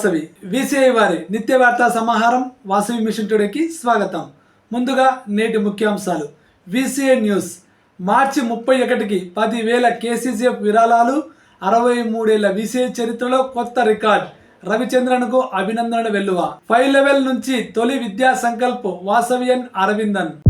Vasavi VCI వారి నిత్య వార్తా సమాహారం వాసవి మిషన్ టుడేకి స్వాగతం. ముందుగా నేటి ముఖ్యాంశాలు. VCI news. మార్చి ముప్పై ఒకటికి పదివేల కేసీసీఎఫ్ విరాళాలు అరవై మూడేళ్ళ విసిఐ చరిత్రలో కొత్త రికార్డ్. రవిచంద్రన్కు అభినందనలు వెల్లువ. ఫైవ్ లెవెల్ నుంచి తొలి విద్యా సంకల్పం. వాసవియన్ అరవిందన్.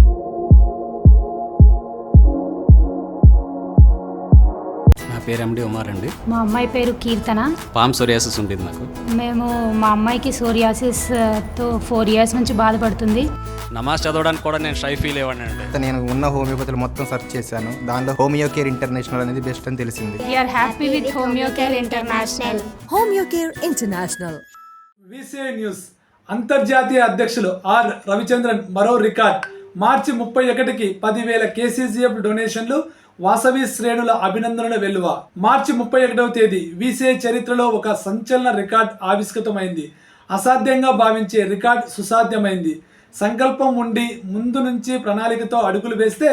పేరు ఎండి ఉమార్ అండి. మా అమ్మాయి పేరు కీర్తన. పామ్ సోరియాసిస్ ఉండేది నాకు. మేము మా అమ్మాయికి సోరియాసిస్తో ఫోర్ ఇయర్స్ నుంచి బాధపడుతుంది. నమాజ్ చదవడానికి కూడా నేను షై ఫీల్ అయ్యాను అండి. నేను ఉన్న హోమియోపతులు మొత్తం సెర్చ్ చేశాను. దానిలో హోమియో కేర్ ఇంటర్నేషనల్ అనేది బెస్ట్ అని తెలిసింది. We are happy with Homeo Care International Homeo Care International. VCI news. అంతర్జాతీయ అధ్యక్షులు ఆర్ రవిచంద్రన్ మరో రికార్డ్. మార్చి ముప్పై ఒకటికి పదివేల కేసీసీఎఫ్ డొనేషన్లు వాసవి శ్రేణుల అభినందనల వెల్లువ. మార్చి ముప్పై ఒకటవ తేదీ విసిఐ చరిత్రలో ఒక సంచలన రికార్డ్ ఆవిష్కృతమైంది. అసాధ్యంగా భావించే రికార్డ్ సుసాధ్యమైంది. సంకల్పం ఉండి ముందు నుంచి ప్రణాళికతో అడుగులు వేస్తే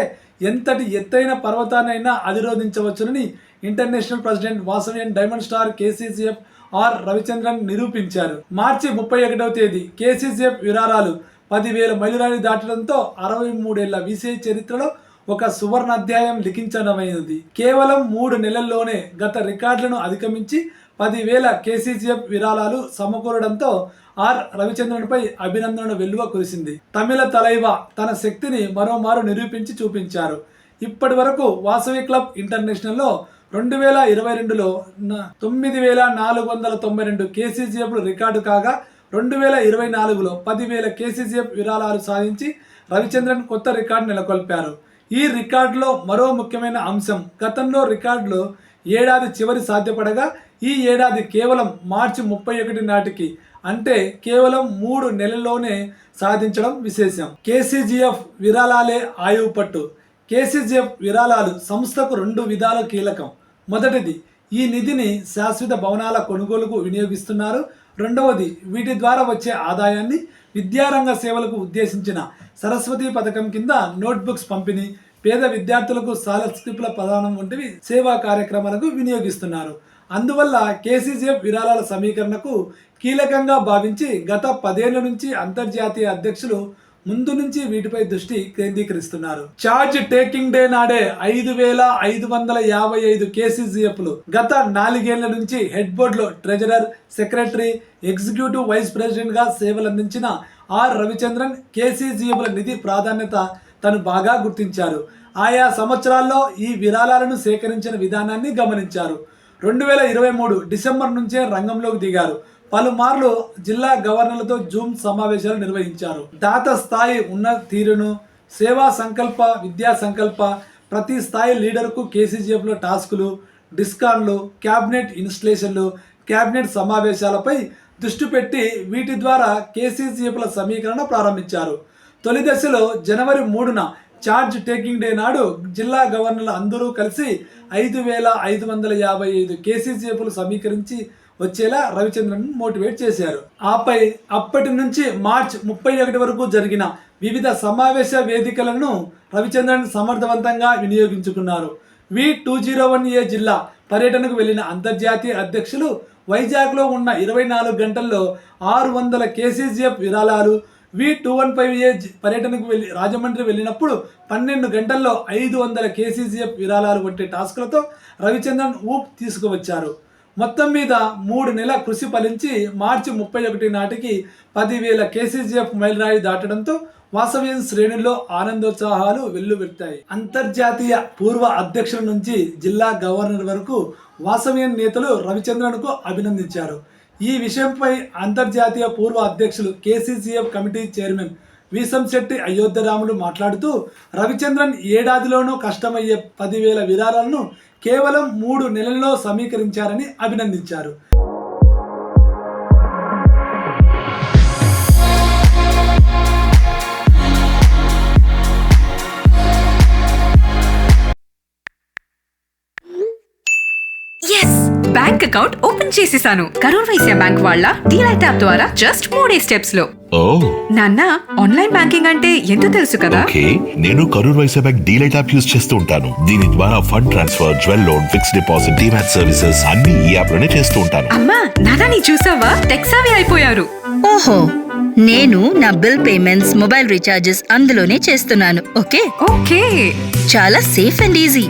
ఎంతటి ఎత్తైన పర్వతాన్నైనా అధిరోధించవచ్చునని international president Vasavian diamond star KCCF R Ravichandran నిరూపించారు. మార్చి ముప్పై ఒకటవ తేదీ కేసీసీఎఫ్ విరారాలు పదివేల మైలురాయి దాటడంతో అరవై మూడేళ్ళ విసిఐ చరిత్రలో ఒక సువర్ణ అధ్యాయం లిఖించడమైనది. కేవలం మూడు నెలల్లోనే గత రికార్డులను అధిగమించి పదివేల కేసీసీఎఫ్ విరాళాలు సమకూరడంతో ఆర్. రవిచంద్రన్పై అభినందనలు వెల్లువ కురిసింది. తమిళ తలైవ తన శక్తిని మరోమారు నిరూపించి చూపించారు. ఇప్పటి వరకు వాసవి క్లబ్ ఇంటర్నేషనల్లో రెండు వేల ఇరవై రెండులో తొమ్మిది వేల నాలుగు వందల తొంభై రెండు కేసీజీఎఫ్ రికార్డు కాగా రెండు వేల ఇరవై నాలుగులో పదివేల కేసీజీఎఫ్ విరాళాలు సాధించి రవిచంద్రన్ కొత్త రికార్డు నెలకొల్పారు. ఈ రికార్డులో మరో ముఖ్యమైన అంశం. గతంలో రికార్డులో ఏడాది చివరి సాధ్యపడగా ఈ ఏడాది కేవలం మార్చి ముప్పై ఒకటి నాటికి అంటే కేవలం మూడు నెలల్లోనే సాధించడం విశేషం. కేసీజీఎఫ్ విరాళాలే ఆయువు పట్టు. కేసీజీఎఫ్ విరాళాలు సంస్థకు రెండు విధాల కీలకం. మొదటిది ఈ నిధిని శాశ్వత భవనాల కొనుగోలుకు వినియోగిస్తున్నారు రెండవది వీటి ద్వారా వచ్చే ఆదాయాన్ని విద్యారంగ సేవలకు ఉద్దేశించిన సరస్వతి పథకం కింద నోట్బుక్స్ పంపిణీ పేద విద్యార్థులకు స్కాలర్షిప్ల ప్రదానం వంటివి సేవా కార్యక్రమాలకు వినియోగిస్తున్నారు. అందువల్ల కేసీజీఎఫ్ విరాళాల సమీకరణకు కీలకంగా భావించి గత పదేళ్ళ నుంచి అంతర్జాతీయ అధ్యక్షులు ముందు నుంచి వీటిపై దృష్టి కేంద్రీకరిస్తున్నారు. చార్జ్ టేకింగ్ డే నాడే ఐదు వేల ఐదు వందల యాభై ఐదు కేసీజీఎఫ్లు. గత నాలుగేళ్ళ నుంచి హెడ్ బోర్డులో ట్రెజరర్ సెక్రటరీ ఎగ్జిక్యూటివ్ వైస్ ప్రెసిడెంట్గా సేవలు అందించిన ఆర్. రవిచంద్రన్ కేసీజీఎఫ్ల నిధి ప్రాధాన్యత తను బాగా గుర్తించారు. ఆయా సంవత్సరాల్లో ఈ విరాళాలను సేకరించిన విధానాన్ని గమనించారు. రెండు వేల ఇరవై మూడు డిసెంబర్ నుంచే రంగంలోకి దిగారు. పలుమార్లు జిల్లా గవర్నర్లతో జూమ్ సమావేశాలు నిర్వహించారు. దాత స్థాయి ఉన్న తీరును సేవా సంకల్ప విద్యా సంకల్ప ప్రతి స్థాయి లీడర్కు కేసీజీఎఫ్లో టాస్కులు డిస్కాన్లు క్యాబినెట్ ఇన్స్టలేషన్లు క్యాబినెట్ సమావేశాలపై దృష్టి పెట్టి వీటి ద్వారా కేసీజీఎఫ్ల సమీకరణ ప్రారంభించారు. తొలి దశలో జనవరి మూడున చార్జ్ టేకింగ్ డే నాడు జిల్లా గవర్నర్లు అందరూ కలిసి ఐదు వేల ఐదు వందల యాభై ఐదు కేసీసీఎఫ్లు సమీకరించి వచ్చేలా రవిచంద్రన్ మోటివేట్ చేశారు. ఆపై అప్పటి నుంచి మార్చ్ ముప్పై ఒకటి వరకు జరిగిన వివిధ సమావేశ వేదికలను రవిచంద్రన్ సమర్థవంతంగా వినియోగించుకున్నారు. V two zero one A జిల్లా పర్యటనకు వెళ్ళిన అంతర్జాతీయ అధ్యక్షులు వైజాగ్లో ఉన్న ఇరవై నాలుగు గంటల్లో ఆరు వందల కేసీజీఎఫ్ విరాళాలు V two one five A పర్యటనకు వెళ్ళి రాజమండ్రి వెళ్ళినప్పుడు పన్నెండు గంటల్లో ఐదు వందల కేసీజీఎఫ్ విరాళాలు వంటి టాస్కులతో రవిచంద్రన్ ఊప్ తీసుకువచ్చారు. మొత్తం మీద మూడు నెలల కృషి ఫలించి మార్చి ముప్పై ఒకటి నాటికి పదివేల కేసీజీఎఫ్ మైలురాయి దాటడంతో వాసవ్యం శ్రేణుల్లో ఆనందోత్సాహాలు వెల్లువెత్తాయి. అంతర్జాతీయ పూర్వ అధ్యక్షుల నుంచి జిల్లా గవర్నర్ వరకు వాసవ్యం నేతలు రవిచంద్రన్కు అభినందించారు. ఈ విషయంపై అంతర్జాతీయ పూర్వ అధ్యక్షులు KCCF committee chairman Veesamsetti Ayodhyaramulu మాట్లాడుతూ రవిచంద్రన్ ఏడాదిలోనూ కష్టమయ్యే పదివేల విరాళాలను కేవలం మూడు నెలల్లో సమీకరించారని అభినందించారు. ఎస్ బ్యాంక్ అకౌంట్ ఓపెన్ చేసేసాను. కరూర్ వైశ్య బ్యాంక్ వాళ్ళ డీలైట్ యాప్ ద్వారా జస్ట్ మూడే స్టెప్స్లో. నాన్న ఆన్లైన్ బ్యాంకింగ్ అంటే ఎంతో తెలుసు కదా? ఓకే నేను Karur Vysya bank DLite app use చేస్తూ ఉంటాను. దీని ద్వారా fund transfer jewel loan fixed deposit demat services అన్ని ఈ యాప్లోనే చేస్తూ ఉంటాను. అమ్మా నాన్న నీ చూసావా? టెక్సావి అయిపోయారు. ఓహో నేను నా బిల్ పేమెంట్స్ మొబైల్ రీఛార్జెస్ అందులోనే చేస్తున్నాను ఓకే? ఓకే. చాలా సేఫ్ అండ్ ఈజీ.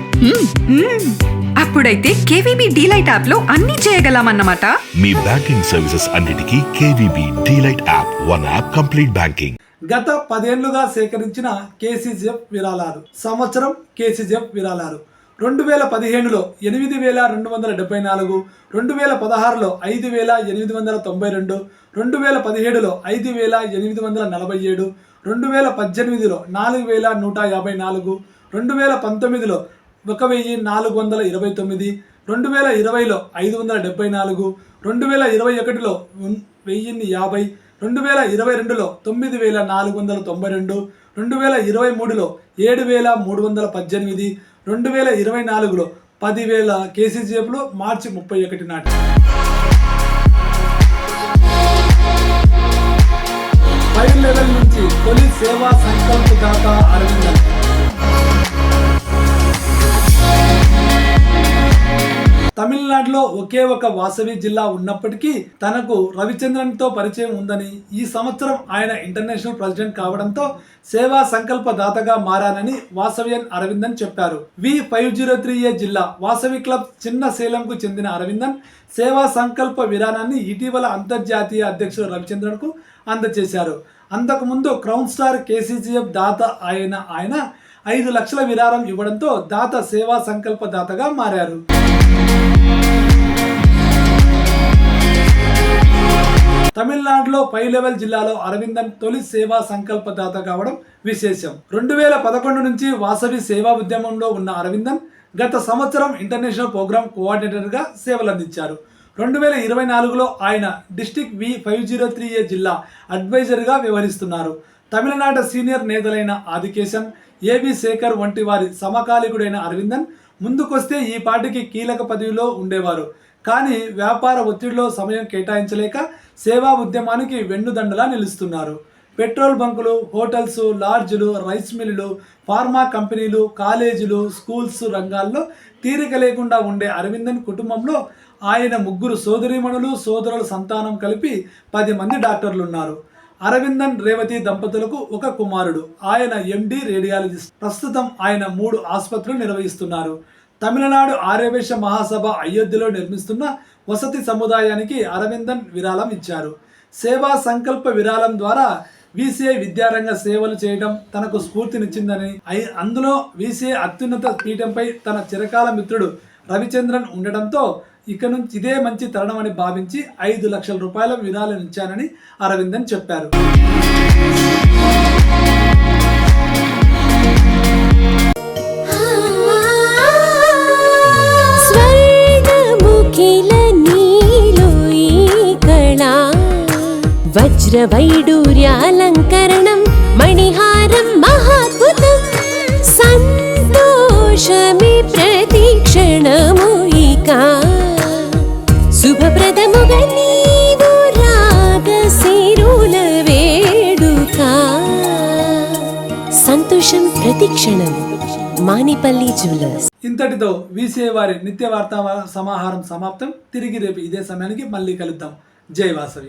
అప్పుడైతే కేవీబీ డీలైట్ యాప్లో అన్ని చేయగలమన్నమాట. మీ బ్యాంకింగ్ సర్వీసెస్ అన్నిటికీ KVB DLite app one app complete banking. గత పదేళ్ళుగా సేకరించిన కేసీజీఎఫ్ విరాళాలు సంవత్సరం కేసీజీఎఫ్ విరాళాలు. రెండు వేల పదిహేనులో ఎనిమిది వేల రెండు వందల డెబ్బై నాలుగు రెండు వేల పదహారులో ఐదు వేల ఎనిమిది వందల తొంభై రెండు రెండు వేల పదిహేడులో ఐదు వేల ఎనిమిది వందల నలభై ఏడు రెండు వేల పద్దెనిమిదిలో నాలుగు వేల నూట యాభై నాలుగు రెండు వేల పంతొమ్మిదిలో ఒక వెయ్యి నాలుగు వందల ఇరవై తొమ్మిది రెండు వేల ఇరవైలో ఐదు వందల డెబ్బై నాలుగు రెండు వేల ఇరవై ఒకటిలో వెయ్యిన్ని యాభై రెండు వేల ఇరవై రెండులో తొమ్మిది వేల నాలుగు వందల తొంభై రెండు రెండు వేల ఇరవై మూడులో ఏడు వేల మూడు వందల పద్దెనిమిది రెండు వేల ఇరవై నాలుగులో పదివేల కేసీజీఎఫ్లో మార్చి ముప్పై ఒకటి నాటి. ఫైవ్ లెవెల్ నుంచి తొలి సేవా సంకల్ప దాత అరవిందన్ తమిళనాడులో ఒకే ఒక వాసవి జిల్లా ఉన్నప్పటికీ తనకు రవిచంద్రన్తో పరిచయం ఉందని ఈ సంవత్సరం ఆయన ఇంటర్నేషనల్ ప్రెసిడెంట్ కావడంతో సేవా సంకల్ప దాతగా మారానని వాసవియన్ అరవిందన్ చెప్పారు. V five zero three A జిల్లా వాసవి క్లబ్ చిన్న శీలంకు చెందిన అరవిందన్ సేవా సంకల్ప విధానాన్ని ఇటీవల అంతర్జాతీయ అధ్యక్షుడు రవిచంద్రన్కు అందజేశారు. అంతకుముందు క్రౌన్ స్టార్ కేసీజీఎఫ్ దాత అయిన ఆయన ఐదు లక్షల విరాళం ఇవ్వడంతో దాత సేవా సంకల్ప దాతగా మారారు. తమిళనాడులో పై లెవెల్ జిల్లాలో అరవిందన్ తొలి సేవా సంకల్పదాత కావడం విశేషం. రెండు వేల పదకొండు నుంచి వాసవి సేవా ఉద్యమంలో ఉన్న అరవిందన్ గత సంవత్సరం ఇంటర్నేషనల్ ప్రోగ్రామ్ కోఆర్డినేటర్గా సేవలందించారు. రెండు వేల ఇరవై నాలుగులో ఆయన district V five zero three A జిల్లా అడ్వైజర్గా వ్యవహరిస్తున్నారు. తమిళనాడు సీనియర్ నేతలైన ఆదికేశన్ ఏవి శేఖర్ వంటి వారి సమకాలికుడైన అరవిందన్ ముందుకొస్తే ఈ పార్టీకి కీలక పదవిలో ఉండేవారు. కానీ వ్యాపార ఒత్తిడిలో సమయం కేటాయించలేక సేవా ఉద్యమానికి వెన్నుదండలా నిలుస్తున్నారు. పెట్రోల్ బంకులు హోటల్స్ లాడ్జ్లు రైస్ మిల్లులు ఫార్మా కంపెనీలు కాలేజీలు స్కూల్స్ రంగాల్లో తీరిక లేకుండా ఉండే అరవిందన్ కుటుంబంలో ఆయన ముగ్గురు సోదరీమణులు సోదరుల సంతానం కలిపి పది మంది డాక్టర్లు ఉన్నారు అరవిందన్ రేవతి దంపతులకు ఒక కుమారుడు. ఆయన ఎండి రేడియాలజిస్ట్. ప్రస్తుతం ఆయన మూడు ఆసుపత్రులు నిర్వహిస్తున్నారు. తమిళనాడు ఆర్యవేశ మహాసభ అయోధ్యలో నిర్మిస్తున్న వసతి సముదాయానికి అరవిందన్ విరాళం ఇచ్చారు. సేవా సంకల్ప విరాళం ద్వారా వీసీఐ విద్యారంగ సేవలు చేయడం తనకు స్ఫూర్తినిచ్చిందని అందులో వీసీఐ అత్యున్నత పీఠంపై తన చిరకాల మిత్రుడు రవిచంద్రన్ ఉండడంతో ఇక నుంచి ఇదే మంచి తరుణమని భావించి ఐదు లక్షల రూపాయల విరాళం ఇచ్చానని అరవిందన్ చెప్పారు. వజ్రవైడూర్యాలంకరణం మణిహారం మహాద్భుతం సంతోషమి ప్రతిక్షణము ఇక శుభప్రదముగా నీవు వేడుక సంతోషం ప్రతిక్షణం మానిపల్లి జ్యువెలర్స్ ఇంతటితో వీసీఐ వారి నిత్య వార్తా సమాహారం సమాప్తం. తిరిగి రేపు ఇదే సమయానికి మళ్ళీ కలుద్దాం. జై వాసవి.